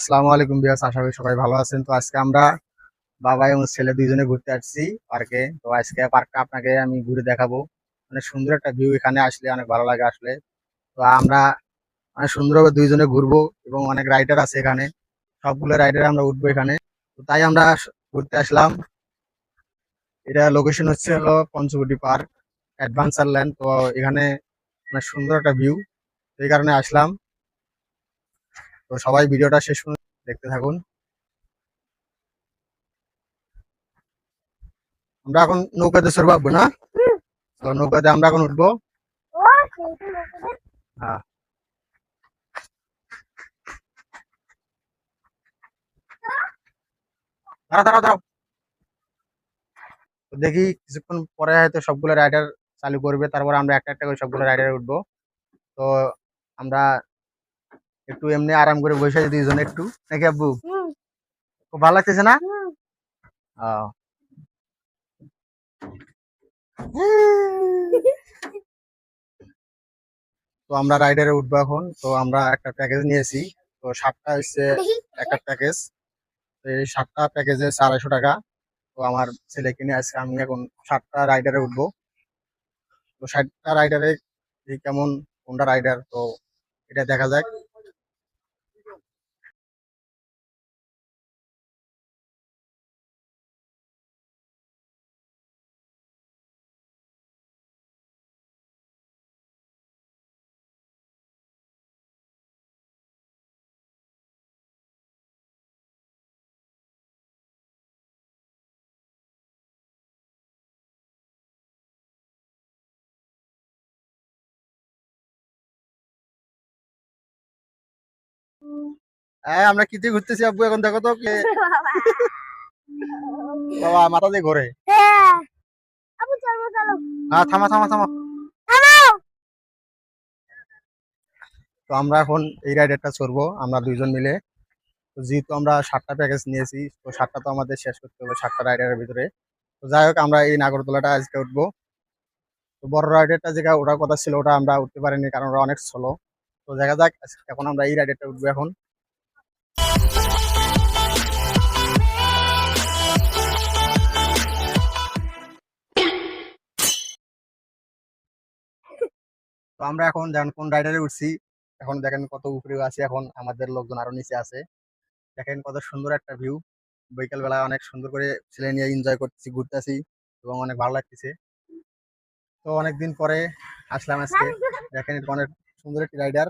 আসসালামু আলাইকুম বিয়াস আশা করি সবাই ভালো আছেন। তো আজকে আমরা বাবা এবং ছেলে দুইজনে ঘুরতে আসছি পার্কে। তো আজকে পার্কটা আপনাকে আমি ঘুরে দেখাবো। অনেক সুন্দর একটা ভিউ এখানে আসলে অনেক ভালো লাগে আসলে। তো আমরা অনেক সুন্দরভাবে দুইজনে ঘুরবো এবং অনেক রাইডার আছে এখানে। সবগুলো রাইডারে আমরা উঠবো এখানে। তো তাই আমরা ঘুরতে আসলাম। এটা লোকেশন হচ্ছে হলো পঞ্চবটি পার্ক অ্যাডভেঞ্চার ল্যান্ড তো এখানে অনেক সুন্দর একটা ভিউ এই কারণে আসলাম। তো সবাই ভিডিওটা শেষ পর্যন্ত দেখতে থাকুন। আমরা এখন নৌকাতে চড়বো না? তো নৌকাতে আমরা এখন উঠবো। হ্যাঁ। দেখি কিছুক্ষণ পরে হয়তো সবগুলো রাইডার চালু করবে, তারপর আমরা একটা একটা করে সবগুলো রাইডারে উঠবো। তো আমরা একটু এমনি আরাম করে বসে আছি দুইজনে একটু। নাকি আব্বু? খুব ভালো লাগতেছে না। তো আমরা রাইডারে উঠবো এখন। তো আমরা একটা প্যাকেজ নিয়েছি। তো সাতটা হচ্ছে একটা প্যাকেজ। তো এই সাতটা প্যাকেজে আড়াইশো টাকা। তো আমার ছেলেকে নিয়ে আজকে আমি এখন সাতটা রাইডারে উঠবো। তো সাতটা রাইডারে কেমন কোনটা রাইডার? তো এটা দেখা যাক। হ্যাঁ আমরা কি দিয়ে ঘুরতেছি আব্বু এখন দেখো তো কে বাবা মাথা দিয়ে ঘোরে। হ্যাঁ। থামা থামা থামা। তো আমরা এখন এই রাইডারটা চড়বো আমরা দুইজন মিলে। তো যেহেতু আমরা সাতটা প্যাকেজ নিয়েছি তো সাতটা তো আমাদের শেষ করতে হবে সাতটা রাইডারের ভিতরে। তো যাই হোক আমরা এই নাগরদোলাটা আজকে উঠবো। তো বড় রাইডারটা যেটা ওটার কথা ছিল ওটা আমরা উঠতে পারিনি কারণ ওরা অনেক স্লো তো দেখা যাক এখন আমরা এই রাইডারটা উঠবো এখন। তো আমরা এখন যেমন কোন রাইডারে উঠছি। এখন দেখেন কত উপরে আছে এখন, আমাদের লোকজন আরও নিচে আছে। দেখেন কত সুন্দর একটা ভিউ বিকেল বেলা অনেক সুন্দর করে ছেলে নিয়ে এনজয় করতেছি, ঘুরতেছি এবং অনেক ভালো লাগতেছে। তো অনেকদিন পরে আসলাম আজকে। দেখেন অনেক সুন্দর একটি রাইডার